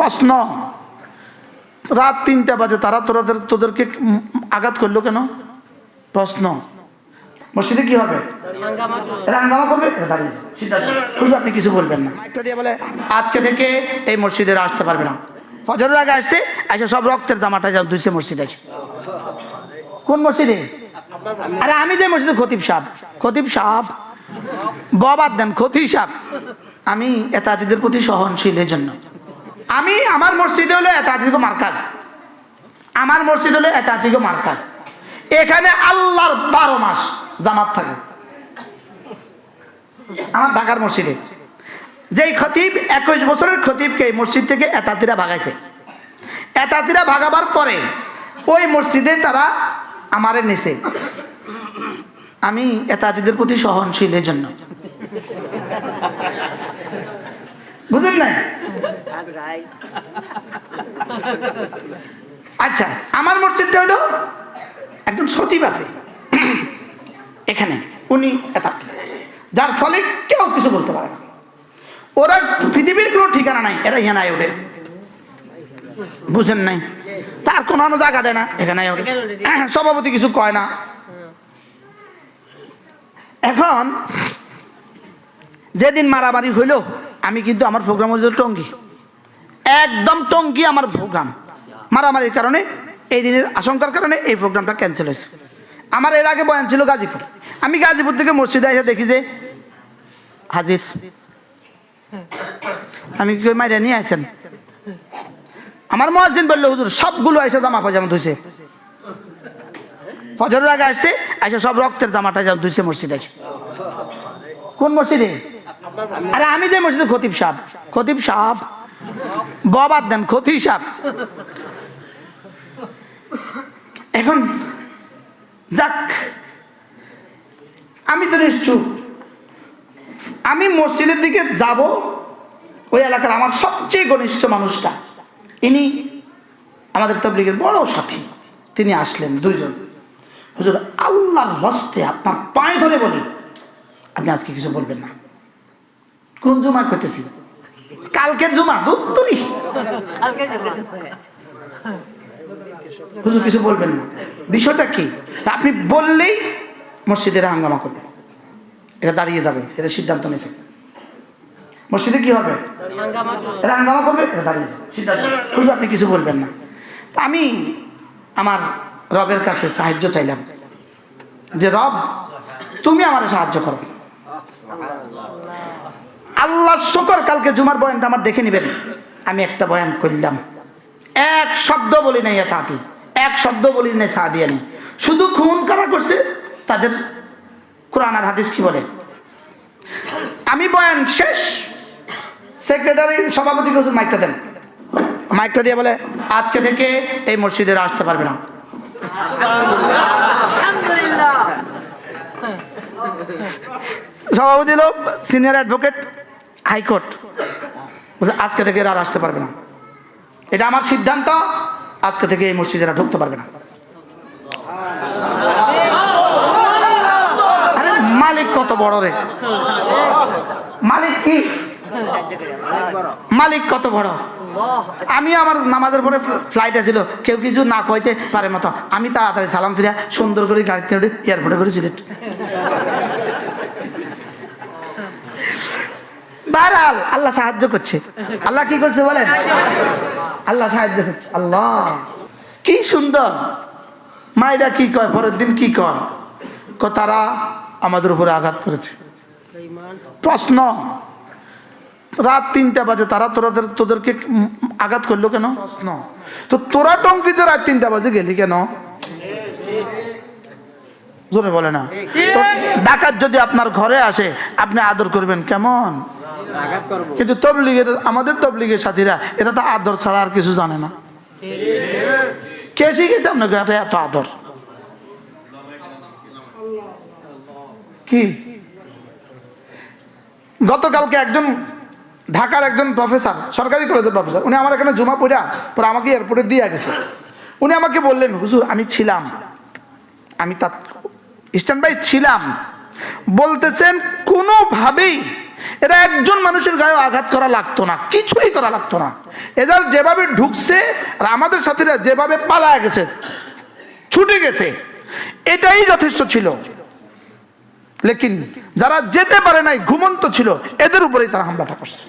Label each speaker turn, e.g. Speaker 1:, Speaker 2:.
Speaker 1: প্রশ্ন। রাত তিনটা বাজে, তারা তোরাদের তোদেরকে আঘাত করল কেন? প্রশ্ন। মসজিদে কি হবে? আপনি কিছু বলবেন না। বলে, আজকে থেকে এই মসজিদে আসতে পারবে না। ফজরের আগে আসছে আসে সব রক্তের জামাটা যা দুইছে মসজিদে আসে কোন মসজিদে? আরে আমি যে মসজিদে, খতিব সাহ খতিব সাহ বাদ দেন, খতিব সাহ আমি এতাদিদের প্রতি সহনশীল জন্য আমি আমার মসজিদে হলো এতাদিগ মার্কাজ। আমার মসজিদ হলো এতাদিগ মার্কাজ। এখানে আল্লাহর বারো মাস জামাত থাকে। আমার ঢাকার মসজিদে। যেই খতিব, একুশ বছরের খতিবকে মসজিদ থেকে এতাতিরা ভাগাইছে। এতাতিরা ভাগাবার পরে ওই মসজিদে তারা আমারে নিছে। আমি এতাতিদের প্রতি সহনশীল জন্য বুঝলেন না আচ্ছা আমার মসজিদটা হলো একজন সচিব আছে। এখানে উনি যার ফলে কেউ কিছু বলতে পারে না। ওরা পৃথিবীর কোনো ঠিকানা নাই এরা ইহানায় ওঠে। বুঝেন নাই? তার কোনো জায়গা দেয় না এখানে ওঠে। সভাপতি কিছু কয় না। এখন যেদিন মারামারি হইল আমি কিন্তু আমার প্রোগ্রাম হয়েছিল টঙ্গি। একদম টঙ্গি আমার প্রোগ্রাম মারামারির কারণে, এই দিনের আশঙ্কার কারণে এই প্রোগ্রামটা ক্যান্সেল হয়েছে। আমার এর আগে বয়ান ছিল গাজীপুর। আমি গাজীপুর থেকে মসজিদে এসে দেখি যে, হাজির। আমি কি মাইরা নিয়ে আসেন আমার মহাজিন বলল, হুজুর, সবগুলো এসে জামা পাজামা ধুইছে। ফজরের আগে আসছে এসে সব রক্তের জামাটা ধুইছে মসজিদে কোন মসজিদে? আরে আমি যে মসজিদে খতিব সাহ খতিব সাহ বাদ দেন, খতিব সাহ এখন যাক, আমি তো নিশ্চুপ। আমি মসজিদের দিকে যাব, ওই এলাকার আমার সবচেয়ে ঘনিষ্ঠ মানুষটা। ইনি আমাদের তবলিগের বড় সাথী। তিনি আসলেন দুইজন। হুজুর, আল্লাহর হস্তে আপনার পায়ে ধরে বলি, আপনি আজকে কিছু বলবেন না। কোন জুমা করতেছি কালকের জুমা দুত্তরি হুজুর কিছু বলবেন না। বিষয়টা কি? আপনি বললেই মসজিদের হাঙ্গামা করবে এটা দাঁড়িয়ে যাবে এটা সিদ্ধান্ত নিয়েছে। মসজিদে কি হবে? এটা হাঙ্গামা করবে এটা দাঁড়িয়ে যাবে সিদ্ধান্ত হুজুর আপনি কিছু বলবেন না। তা আমি আমার রবের কাছে সাহায্য চাইলাম। যে রব তুমি আমার সাহায্য করো। আল্লাহ শুকর কালকে জুমার বয়ানটা আমার দেখে নেবেন। আমি একটা বয়ান করলাম। এক শব্দ বলি নাই তাঁতি এক শব্দ বলি নাই সাদিয়ানি শুধু খুন কারা করছে? তাদের কোরআন আর হাদিস কি বলে? আমি বয়ান শেষ। সেক্রেটারি সভাপতি হুজুর মাইকটা দেন। মাইকটা দিয়ে বলে আজকে থেকে এই মসজিদে আসতে পারবে না। সভাপতি লোক সিনিয়র অ্যাডভোকেট হাইকোর্ট। আজকে থেকে এরা আসতে পারবে না। এটা আমার সিদ্ধান্ত, আজকে থেকে এই মসজিদে এরা ঢুকতে পারবে না। আরে মালিক কত বড় রে। মালিক কি? মালিক কত বড়। আমি আমার নামাজের পরে ফ্লাইট ছিল, কেউ কিছু না কইতে পারে মতো। আমি তাড়াতাড়ি সালাম ফিরে সুন্দর করে গাড়িতে এয়ারপোর্টে করে সিলেট। বারাল আল্লাহ সাহায্য করছে। আল্লাহ কি করছে বলেন? আল্লাহ সাহায্য করছে। আল্লাহ। কি সুন্দর। মায়েরা কি কয়, পরের দিন কি কয়? তারা আমাদের উপরে আঘাত করেছে। প্রশ্ন। রাত তিনটা বাজে, তারা তোরা তোদেরকে আঘাত করল কেন? প্রশ্ন। তো তোরা টঙ্কিতে রাত তিনটা বাজে গেলি কেন? জোরে বলে না। ডাকাত যদি আপনার ঘরে আসে আপনি আদর করবেন কেমন? কিন্তু তবলিগের আমাদের তবলিগের সাথীরা এটা তো আদর ছাড়া আর কিছু জানে না। কে শিখেছে আপনাকে এটা এত আদর? কি? গতকালকে একজন ঢাকার একজন প্রফেসর সরকারি কলেজের প্রফেসর উনি আমার এখানে জমা পড়া পরে আমাকে এয়ারপোর্টে দিয়ে গেছে। উনি আমাকে বললেন হুজুর আমি ছিলাম। আমি তা স্ট্যান্ড বাই ছিলাম। বলতেছেন কোনোভাবেই এরা একজন মানুষের গায়ে আঘাত করা লাগতো না, কিছুই করা লাগতো না। এদের যেভাবে ঢুকছে আর আমাদের সাথীরা যেভাবে পালা গেছে, ছুটে গেছে, এটাই যথেষ্ট ছিল। লেকিন যারা যেতে পারে নাই, ঘুমন্ত ছিল, এদের উপরেই তারা হামলাটা করছে।